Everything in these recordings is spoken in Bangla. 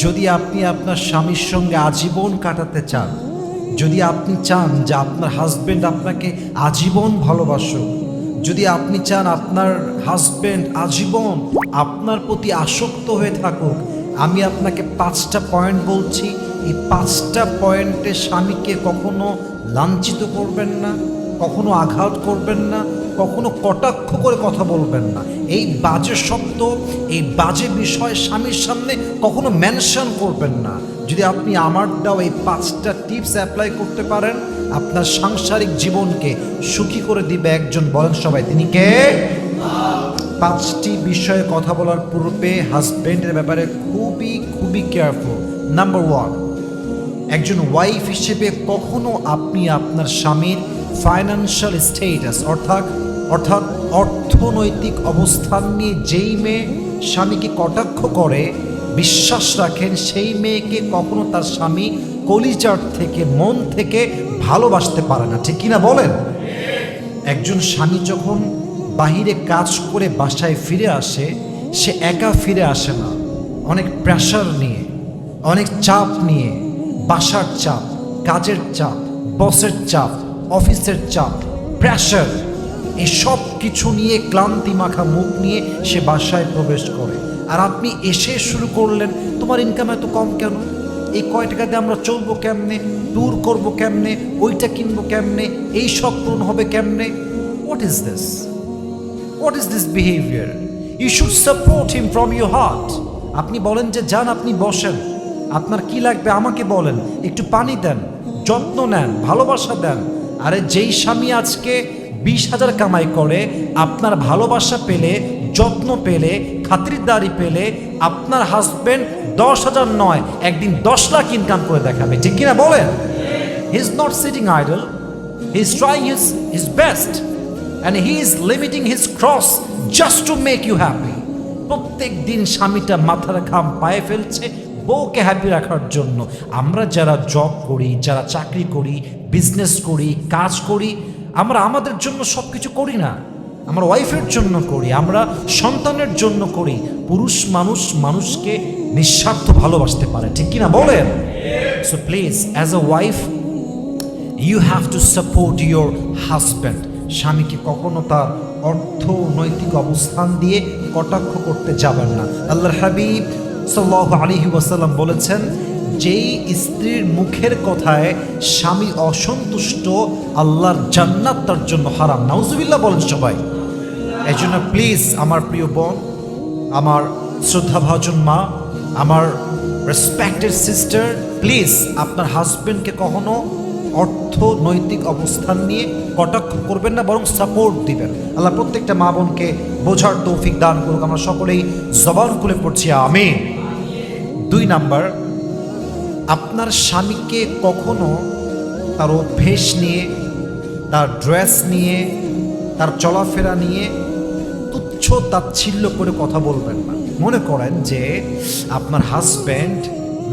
যদি আপনি আপনার স্বামীর সঙ্গে আজীবন কাটাতে চান, যদি আপনি চান যে আপনার হাজবেন্ড আপনাকে আজীবন ভালোবাসুক, যদি আপনি চান আপনার হাজবেন্ড আজীবন আপনার প্রতি আসক্ত হয়ে থাকুক, আমি আপনাকে পাঁচটা পয়েন্ট বলছি, এই পাঁচটা পয়েন্টে স্বামীকে কখনো লাঞ্ছিত করবেন না, কখনো আঘাত করবেন না কখনো কটাক্ষ করে কথা বলবেন না। এই বাজে শব্দ, এই বাজে বিষয় স্বামীর সামনে কখনো মেনশন করবেন না। যদি আপনি আমার দাও এই পাঁচটা টিপস অ্যাপ্লাই করতে পারেন, আপনার সাংসারিক জীবনকে সুখী করে দিবে একজন বলেন সবাই। তিনি কে? পাঁচটি বিষয়ে কথা বলার পূর্বে হাজবেন্ডের ব্যাপারে খুবই খুবই কেয়ারফুল নাম্বার ওয়ান একজন ওয়াইফ হিসেবে কখনো আপনি আপনার স্বামীর ফাইন্যান্সিয়াল স্টেটাস অর্থাৎ অর্থাৎ অর্থনৈতিক অবস্থান নিয়ে যেই মেয়ে স্বামীকে কটাক্ষ করে, বিশ্বাস রাখেন সেই মেয়েকে কখনো তার স্বামী কলিজার থেকে, মন থেকে ভালোবাসতে পারে না। ঠিক কিনা বলেন? একজন স্বামী যখন বাহিরে কাজ করে বাসায় ফিরে আসে, সে একা ফিরে আসে না। অনেক প্রেশার নিয়ে, অনেক চাপ নিয়ে, বাসার চাপ, কাজের চাপ বসের চাপ অফিসের চাপ প্রেশার এই সব কিছু নিয়ে ক্লান্তি মাখা মুখ নিয়ে সে বাসায় প্রবেশ করে। আর আপনি এসে শুরু করলেন, তোমার ইনকাম এত কম কেন? এই কয় টাকা দিয়ে আমরা চলবো কেমনে? ট্যুর করব কেমনে? ওইটা কিনবো কেমনে? এই সব পূরণ হবে কেমনে? What is this what is this behaviour you should support him from your heart আপনি বলেন যে, যান, আপনি বসেন। আপনার কি লাগবে আমাকে বলেন। একটু পানি দেন, যত্ন নেন, ভালোবাসা দেন। আরে যেই স্বামী আজকে বিশ হাজার কামাই করে, আপনার ভালোবাসা পেলে, যত্ন পেলে, খাতিরদারি পেলে, আপনার হাজবেন্ড দশ হাজার নয়, একদিন দশ লাখ ইনকাম করে দেখাবে। ঠিক কিনা বলেন? He is not sitting idle he is trying his his best and he is limiting his cross just to make you happy প্রত্যেক দিন স্বামীটা মাথার ঘাম পায়ে ফেলছে বউকে হ্যাপি রাখার জন্য আমরা যারা জব করি, যারা চাকরি করি বিজনেস করি, কাজ করি, আমরা আমাদের জন্য সব কিছু করি না। আমরা ওয়াইফের জন্য করি, আমরা সন্তানের জন্য করি। পুরুষ মানুষ মানুষকে নিঃস্বার্থ ভালোবাসতে পারে, ঠিক কিনা বলেন? So please as a wife you have to support your husband স্বামীকে কখনো তার অর্থনৈতিক অবস্থান দিয়ে কটাক্ষ করতে যাবেন না। আল্লাহর হাবিব সাল্লাহ আলিহি ওয়াসাল্লাম বলেছেন, যেই স্ত্রীর মুখের কথায় স্বামী অসন্তুষ্ট, আল্লাহর জান্নাত তার জন্য হারাম। নাউজুবিল্লাহ বলেন সবাই। এই জন্য প্লিজ আমার প্রিয় বোন, আমার শ্রদ্ধাভাজন মা, আমার রেসপেক্টেড সিস্টার প্লিজ আপনার হাজবেন্ডকে কখনো অর্থনৈতিক অবস্থান নিয়ে কটাক্ষ করবেন না, বরং সাপোর্ট দিবেন। আল্লাহ প্রত্যেকটা মা বোনকে বোঝার তৌফিক দান করুক। আমরা সকলেই জবান খুলে পড়ছি আমি দুই নাম্বার, আপনার স্বামীকে কখনো তার অভ্যেস নিয়ে, তার ড্রেস নিয়ে, তার চলাফেরা নিয়ে তুচ্ছ তাচ্ছিল্য করে কথা বলবেন না। মনে করেন যে আপনার হাজব্যান্ড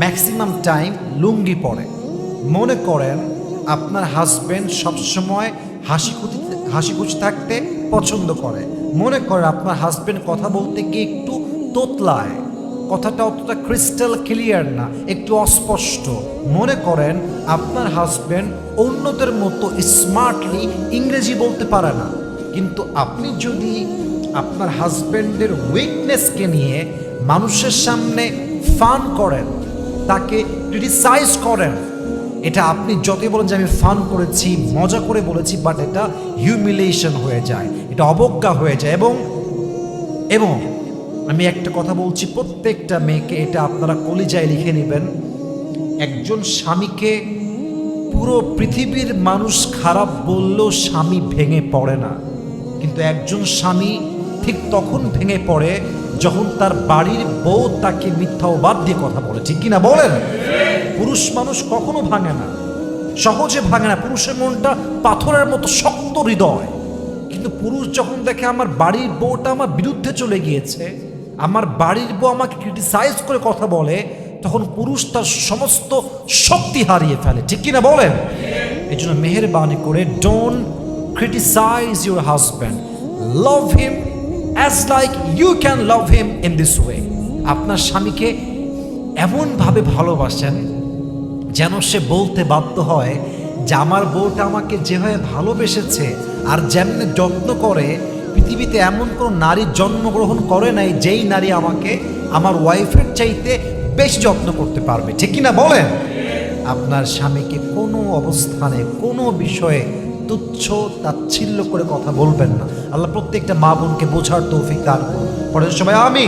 ম্যাক্সিমাম টাইম লুঙ্গি পরে। মনে করেন আপনার হাজব্যান্ড সবসময় হাসি খুশি হাসি খুশি থাকতে পছন্দ করে। মনে করেন আপনার হাজব্যান্ড কথা বলতে গিয়ে একটু তোতলায়। কথাটা অতটা ক্রিস্টাল ক্লিয়ার না, একটু অস্পষ্ট। মনে করেন আপনার হাজব্যান্ড অন্যদের মতো স্মার্টলি ইংরেজি বলতে পারে না। কিন্তু আপনি যদি আপনার হাজব্যান্ডের উইকনেসকে নিয়ে মানুষের সামনে ফান করেন, তাকে ক্রিটিসাইজ করেন এটা আপনি যতই বলেন যে আমি ফান করেছি, মজা করে বলেছি বাট এটা হিউমিলেশন হয়ে যায়, এটা অবজ্ঞা হয়ে যায় এবং এবং আমি একটা কথা বলছি, প্রত্যেকটা মেয়েকে এটা আপনারা কলিজায় লিখে নেবেন, একজন স্বামীকে পুরো পৃথিবীর মানুষ খারাপ বললেও স্বামী ভেঙে পড়ে না, কিন্তু একজন স্বামী ঠিক তখন ভেঙে পড়ে যখন তার বাড়ির বউ তাকে মিথ্যা বাদ দিয়ে কথা বলে, ঠিক কিনা বলেন? পুরুষ মানুষ কখনো ভাঙে না। সহজে ভাঙে না। পুরুষের মনটা পাথরের মতো শক্ত হৃদয়। কিন্তু পুরুষ যখন দেখে, আমার বাড়ির বউটা আমার বিরুদ্ধে চলে গিয়েছে, আমার বাড়ির বউ আমাকে ক্রিটিসাইজ করে কথা বলে, তখন পুরুষ তার সমস্ত শক্তি হারিয়ে ফেলে। ঠিক কিনা বলেন? এই জন্য মেহরবানি করে don't criticise your husband love him as like you can love him in this way আপনার স্বামীকে এমনভাবে ভালোবাসেন যেন সে বলতে বাধ্য হয় যে আমার বউটা আমাকে যেভাবে ভালোবেসেছে আর যেমন যত্ন করে, পৃথিবীতে এমন কোনো নারী জন্মগ্রহণ করে নাই যেই নারী আমাকে আমার ওয়াইফের চাইতে বেশ যত্ন করতে পারবে। ঠিক কিনা বলেন? আপনার স্বামীকে কোনো অবস্থানে, কোনো বিষয়ে তুচ্ছ, তাচ্ছিল্য করে কথা বলবেন না। আল্লাহ প্রত্যেকটা মা বোনকে বোঝার তৌফিক দান করুন। পরের সবাই আমি